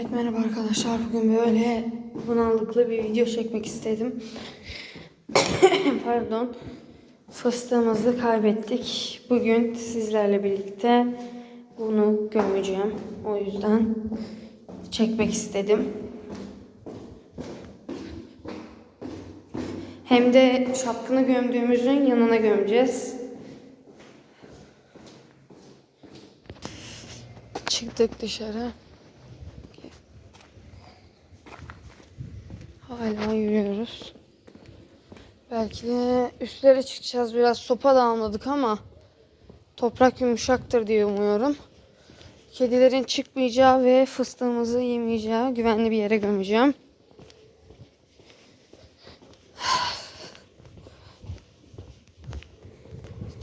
Evet merhaba arkadaşlar. Bugün böyle bunallıklı bir video çekmek istedim. Pardon. Fıstığımızı kaybettik. Bugün sizlerle birlikte bunu gömeceğim. O yüzden çekmek istedim. Hem de çapkını gömdüğümüzün yanına gömeceğiz. Çıktık dışarı. Hala yürüyoruz. Belki de üstlere çıkacağız. Biraz sopa da almadık ama toprak yumuşaktır diye umuyorum. Kedilerin çıkmayacağı ve fıstığımızı yemeyeceği güvenli bir yere gömeceğim.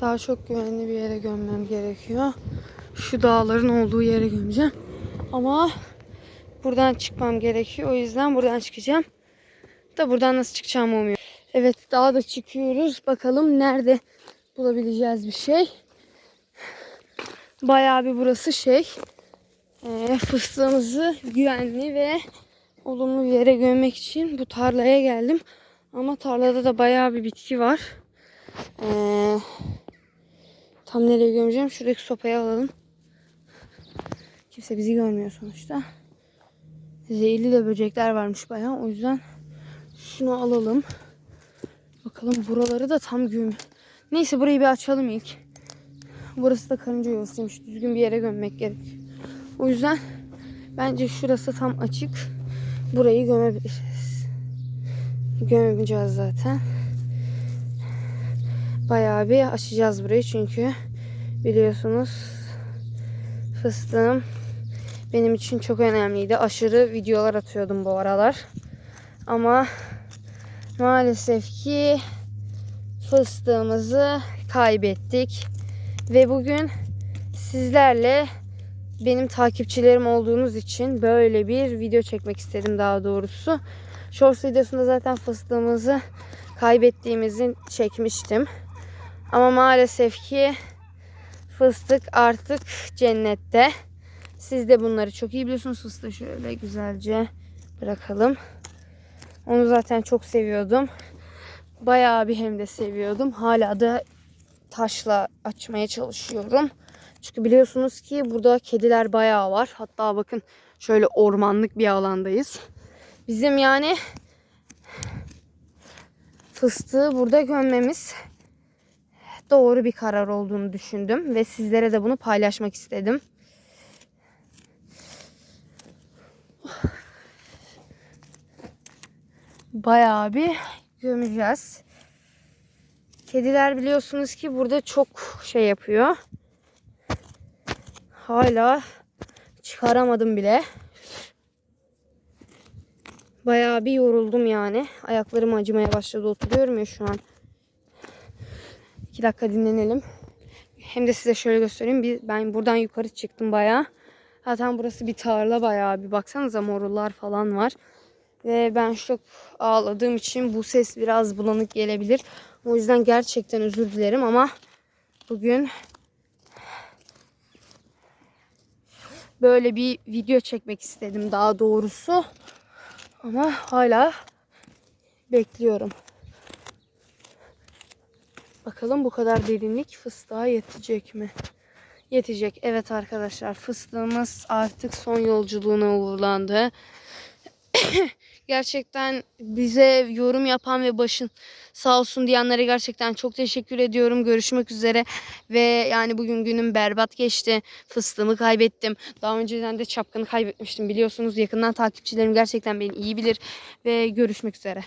Daha çok güvenli bir yere gömmem gerekiyor. Şu dağların olduğu yere gömeceğim. Ama buradan çıkmam gerekiyor. O yüzden buradan çıkacağım. Da buradan nasıl çıkacağımı umuyorum. Evet daha da çıkıyoruz. Bakalım nerede bulabileceğiz bir şey. Bayağı bir burası şey. E, fıstığımızı güvenli ve olumlu bir yere gömmek için bu tarlaya geldim. Ama tarlada da bayağı bir bitki var. Eee Tam nereye gömeceğim? Şuradaki sopayı alalım. Kimse bizi görmüyor sonuçta. Zehirli de böcekler varmış bayağı. O yüzden şunu alalım. Bakalım buraları da tam göm. Neyse burayı bir açalım ilk. Burası da karınca yuvasıymış. Düzgün bir yere gömmek gerek. O yüzden bence şurası tam açık. Burayı gömebiliriz. Gömeceğiz zaten. Bayağı bir açacağız burayı çünkü biliyorsunuz fıstığım benim için çok önemliydi. Aşırı videolar atıyordum bu aralar. Ama maalesef ki fıstığımızı kaybettik. Ve bugün sizlerle benim takipçilerim olduğunuz için böyle bir video çekmek istedim daha doğrusu. Shorts videosunda zaten fıstığımızı kaybettiğimizi çekmiştim. Ama maalesef ki fıstık artık cennette. Siz de bunları çok iyi biliyorsunuz. Fıstığı şöyle güzelce bırakalım. Onu zaten çok seviyordum. Bayağı bir hem de seviyordum. Hala da taşla açmaya çalışıyorum. Çünkü biliyorsunuz ki burada kediler bayağı var. Hatta bakın şöyle ormanlık bir alandayız. Bizim yani fıstığı burada gömmemiz doğru bir karar olduğunu düşündüm ve sizlere de bunu paylaşmak istedim. Bayağı bir gömeceğiz. Kediler biliyorsunuz ki burada çok şey yapıyor. Hala çıkaramadım bile. Bayağı bir yoruldum yani. Ayaklarım acımaya başladı. Oturuyorum ya şu an. 2 dakika dinlenelim. Hem de size şöyle göstereyim. Ben buradan yukarı çıktım bayağı. Zaten burası bir tarla bayağı bir baksanıza morullar falan var. Ve ben çok ağladığım için bu ses biraz bulanık gelebilir. O yüzden gerçekten özür dilerim ama bugün böyle bir video çekmek istedim daha doğrusu. Ama hala bekliyorum. Bakalım bu kadar derinlik fıstığa yetecek mi? Yetecek. Evet arkadaşlar fıstığımız artık son yolculuğuna uğurlandı. gerçekten bize yorum yapan ve başın sağ olsun diyenlere gerçekten çok teşekkür ediyorum. Görüşmek üzere ve yani bugün günüm berbat geçti. Fıstığımı kaybettim. Daha önceden de çapkını kaybetmiştim biliyorsunuz. Yakından takipçilerim gerçekten beni iyi bilir ve görüşmek üzere.